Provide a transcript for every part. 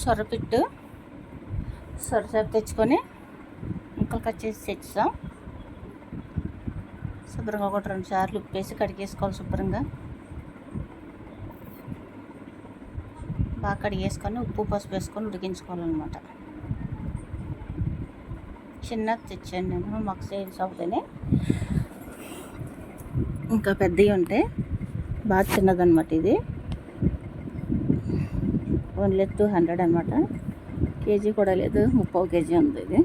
సొరపిట్టు సొరసేపు తెచ్చుకొని ముక్కలు కట్ చేసి తెచ్చుతాం. శుభ్రంగా ఒకటి రెండు సార్లు ఉప్పేసి కడిగేసుకోవాలి శుభ్రంగా. బాగా కడిగేసుకొని ఉప్పు పసుపు వేసుకొని ఉడికించుకోవాలన్నమాట. చిన్నది తెచ్చాను నేను మాకు సేల్స్ అవుతాయి ఇంకా పెద్దవి ఉంటాయి బాగా చిన్నదన్నమాట ఇది. ఓన్లీ టూ హండ్రెడ్ అనమాట కేజీ కూడా లేదు ముప్పై కేజీ ఉంది ఇది.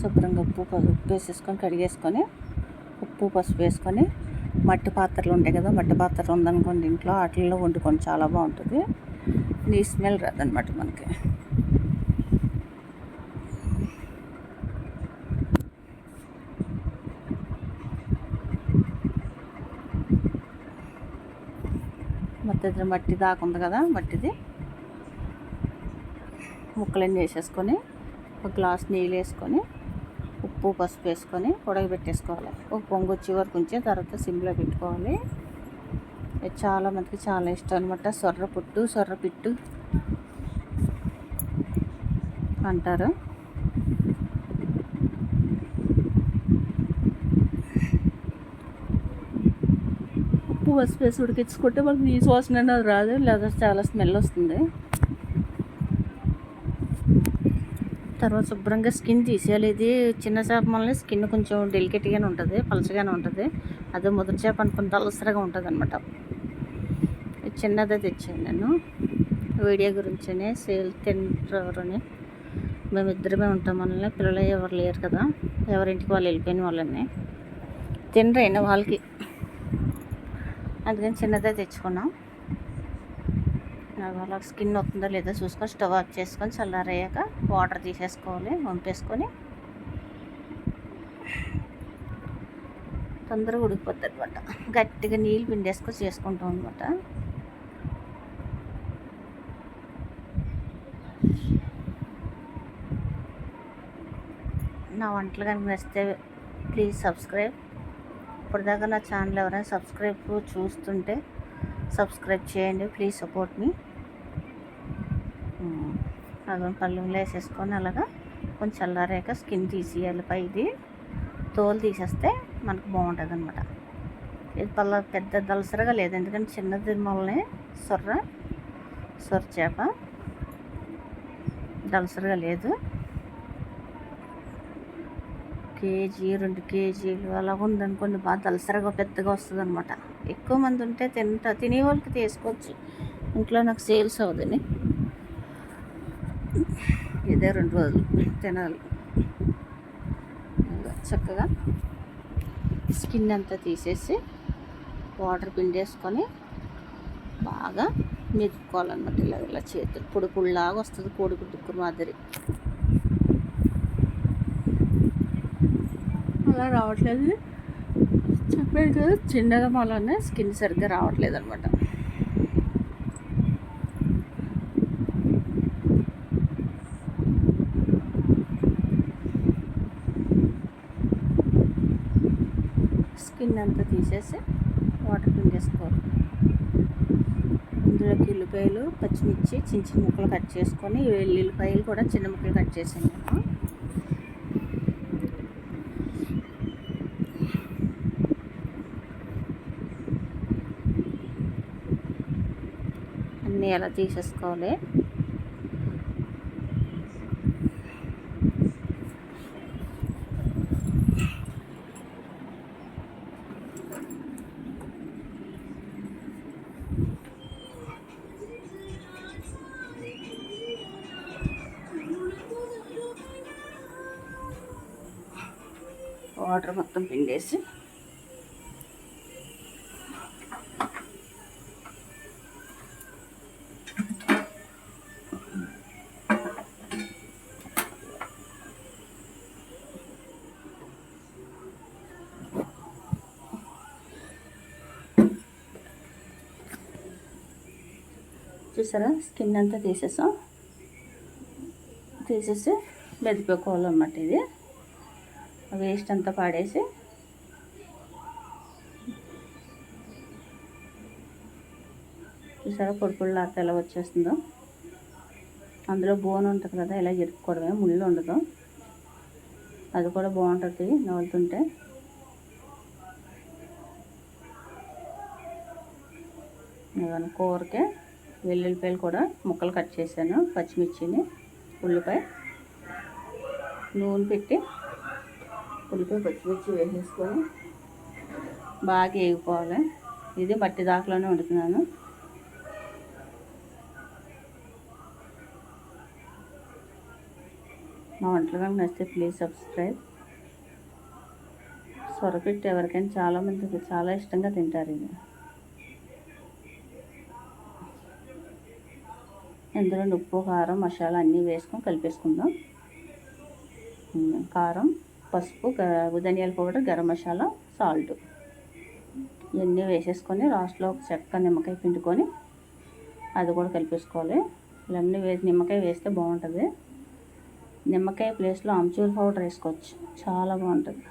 శుభ్రంగా ఉప్పు ఉప్పు వేసేసుకొని కడిగేసుకొని ఉప్పు పసుపు వేసుకొని మట్టి పాత్రలు ఉంటాయి కదా మట్టి పాత్రలు ఉందనుకోండి ఇంట్లో వాటిల్లో వండుకొని చాలా బాగుంటుంది. నీ స్మెల్ రాదనమాట మనకి. మొత్తం మట్టి దాకా ఉంది కదా మట్టిది. ముక్కలన్నీ వేసేసుకొని ఒక గ్లాస్ నీళ్ళు వేసుకొని ఉప్పు పసుపు వేసుకొని ఉడకబెట్టేసుకోవాలి ఒక పొంగు వచ్చే వరకు ఉంచి తర్వాత సిమ్లో పెట్టుకోవాలి. చాలా మందికి చాలా ఇష్టం అనమాట సొర్ర పుట్టు సొర్ర పిట్టు అంటారు. ఉప్పు పసుపు వేసి ఉడికించుకుంటే మనకు నీ వాసన అనేది రాదు లేదా చాలా స్మెల్ వస్తుంది. తర్వాత శుభ్రంగా స్కిన్ తీసేయాలి. ఇది చిన్న చేప వల్ల స్కిన్ కొంచెం డెలికేట్గానే ఉంటుంది పలచగానే ఉంటుంది. అదే ముద్ర చేప అనుకున్న తలసరగా ఉంటుంది అనమాట చిన్నదే తెచ్చాను నేను. వీడియో గురించినే సేల్ తింటారని. మేమిద్దరమే ఉంటాం మనల్ని. పిల్లలు ఎవరు లేరు కదా. ఎవరింటికి వాళ్ళు వెళ్ళిపోయిన వాళ్ళని. తినరైన వాళ్ళకి. అందుకని చిన్నదే తెచ్చుకున్నాం. అలా స్కిన్ వస్తుందో లేదో చూసుకొని స్టవ్ ఆఫ్ చేసుకొని చల్లారయ్యాక వాటర్ తీసేసుకోవాలి వంపేసుకొని. తొందరగా ఉడికిపోతుంది అనమాట గట్టిగా నీళ్ళు పిండేసుకొని చేసుకుంటాం అనమాట నా వంటలు కనుక నచ్చితే ప్లీజ్ సబ్స్క్రైబ్. ఇప్పటిదాకా నా ఛానల్ ఎవరైనా సబ్స్క్రైబ్ చూస్తుంటే సబ్స్క్రైబ్ చేయండి ప్లీజ్ సపోర్ట్ మీ అల్లం పళ్ళెంలో వేసేసుకొని అలాగా కొంచెం చల్లారాక స్కిన్ తీసేయాలి పైది. తోలు తీసేస్తే మనకు బాగుంటుంది అనమాట ఇది పళ్ళ పెద్ద దలసరగా లేదు ఎందుకంటే చిన్నది మొలనే సొర్ర సొర చేప. దలసరగా లేదు. కేజీ రెండు కేజీలు అలా ఉందనుకోండి బాగా దలసరగా పెద్దగా వస్తుంది అనమాట ఎక్కువ మంది ఉంటే తింటా తినే వాళ్ళకి తీసుకోవచ్చు. ఇంట్లో నాకు సేల్స్ అవుదని ఇదే రెండు రోజులు తినాలి. చక్కగా స్కిన్ అంతా తీసేసి వాటర్ పిండేసుకొని బాగా మెదుపుకోవాలన్నమాట. ఇలా ఇలా చేతులు పొడి పొడిలాగా వస్తుంది కోడిగుడ్డుకు మాదిరి. అలా రావట్లేదు. చెప్పాడు కదా చిన్నగా వల్లనే స్కిన్ సరిగ్గా రావట్లేదు అనమాట స్కిన్ అంతా తీసేసి వాటర్ పిండేసుకోవాలి. ఇందులోకి ఉల్లిపాయలు పచ్చిమిర్చి చిన్న చిన్న ముక్కలు కట్ చేసుకొని వెల్లుల్లిపాయలు కూడా చిన్న ముక్కలు కట్ చేసాను నేను అన్నీ ఎలా తీసేసుకోవాలి? వాటర్ మొత్తం పిండేసి చూసారా? స్కిన్ అంతా తీసేసాం. తీసేసి బెదిపేకోవాలన్నమాట ఇది. వేస్ట్ అంతా పాడేసి. చూసారా? పొడి పొడి ఎలా వచ్చేస్తుందో. అందులో బోన్ ఉంటుంది కదా ఇలా ఇరుక్కోవడమే ముళ్ళు ఉండదు. అది కూడా బాగుంటుంది నవలుతుంటే కూరకే వెల్లుల్లిపాయలు కూడా ముక్కలు కట్ చేశాను పచ్చిమిర్చిని ఉల్లిపాయ. నూనె పెట్టి ఉల్లిపాయ పచ్చిమిర్చి వేసేసుకొని బాగా వేగిపోవాలి. ఇది బట్టి దాకలోనే వండుతున్నాను. మా వంటలు కనుక నచ్చితే ప్లీజ్ సబ్స్క్రైబ్. సొరపెట్టి ఎవరికైనా చాలామందికి చాలా ఇష్టంగా తింటారు ఇది. ఇందులో ఉప్పు కారం మసాలా అన్నీ వేసుకొని కలిపేసుకుందాం. కారం పసుపు ధనియాల పౌడర్ గరం మసాలా సాల్ట్. ఇవన్నీ వేసేసుకొని లాస్ట్లో ఒక చెక్క నిమ్మకాయ పిండుకొని అది కూడా కలిపేసుకోవాలి. ఇవన్నీ వేసి నిమ్మకాయ వేస్తే బాగుంటుంది. నిమ్మకాయ ప్లేస్లో అమ్చూర్ పౌడర్ వేసుకోవచ్చు. చాలా బాగుంటుంది.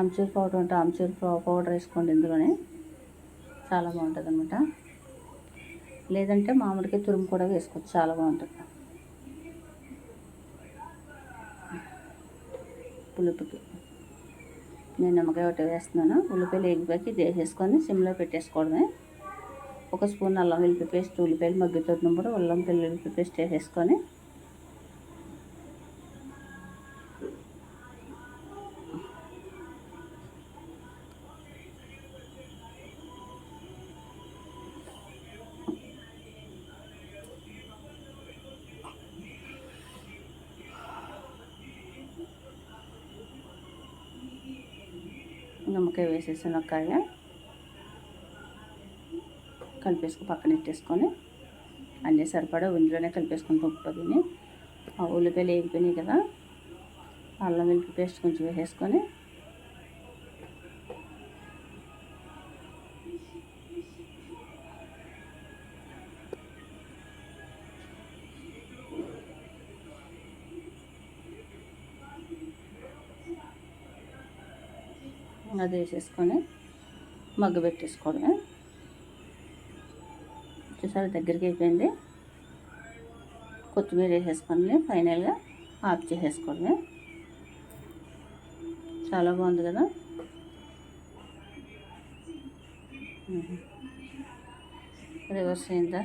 ఆమ్చూర్ పౌడర్ ఉంటే ఆమ్చూర్ పౌడర్ వేసుకోండి ఇందులోనే. చాలా బాగుంటుంది అనమాట లేదంటే మామిడికాయ తురుము కూడా వేసుకోవచ్చు చాలా బాగుంటుంది. పులుపుకి నేను నిమ్మకాయ ఒకటి వేస్తున్నాను. ఉల్లిపాయలు ఎగ్గిపోయి ఇది వేసేసుకొని సిమ్లో పెట్టేసుకోవడమే. ఒక స్పూన్ అల్లం వెల్లిపి పేస్ట్ ఉల్లిపాయలు మగ్గుతున్నప్పుడు అల్లం వెల్లుల్లి పేస్ట్ వేసేసుకొని నిమ్మకాయ వేసేసిన కాయ కలిపేసుకుని పక్కన ఇట్టేసుకొని అన్నీ సరిపడా ఇందులోనే కలిపేసుకుని పప్పుదిని ఆ ఉల్లిపాయలు వేగిపోయినాయి కదా అల్లం వెల్లుల్లి పేస్ట్ కొంచెం వేసేసుకొని అది వేసేసుకొని మగ్గు పెట్టేసుకోవడమే. చూసారు దగ్గరికి అయిపోయింది. కొత్తిమీర వేసేసుకొని ఫైనల్గా ఆఫ్ చేసేసుకోవడమే. చాలా బాగుంది కదా. రివర్స్ అయిందా?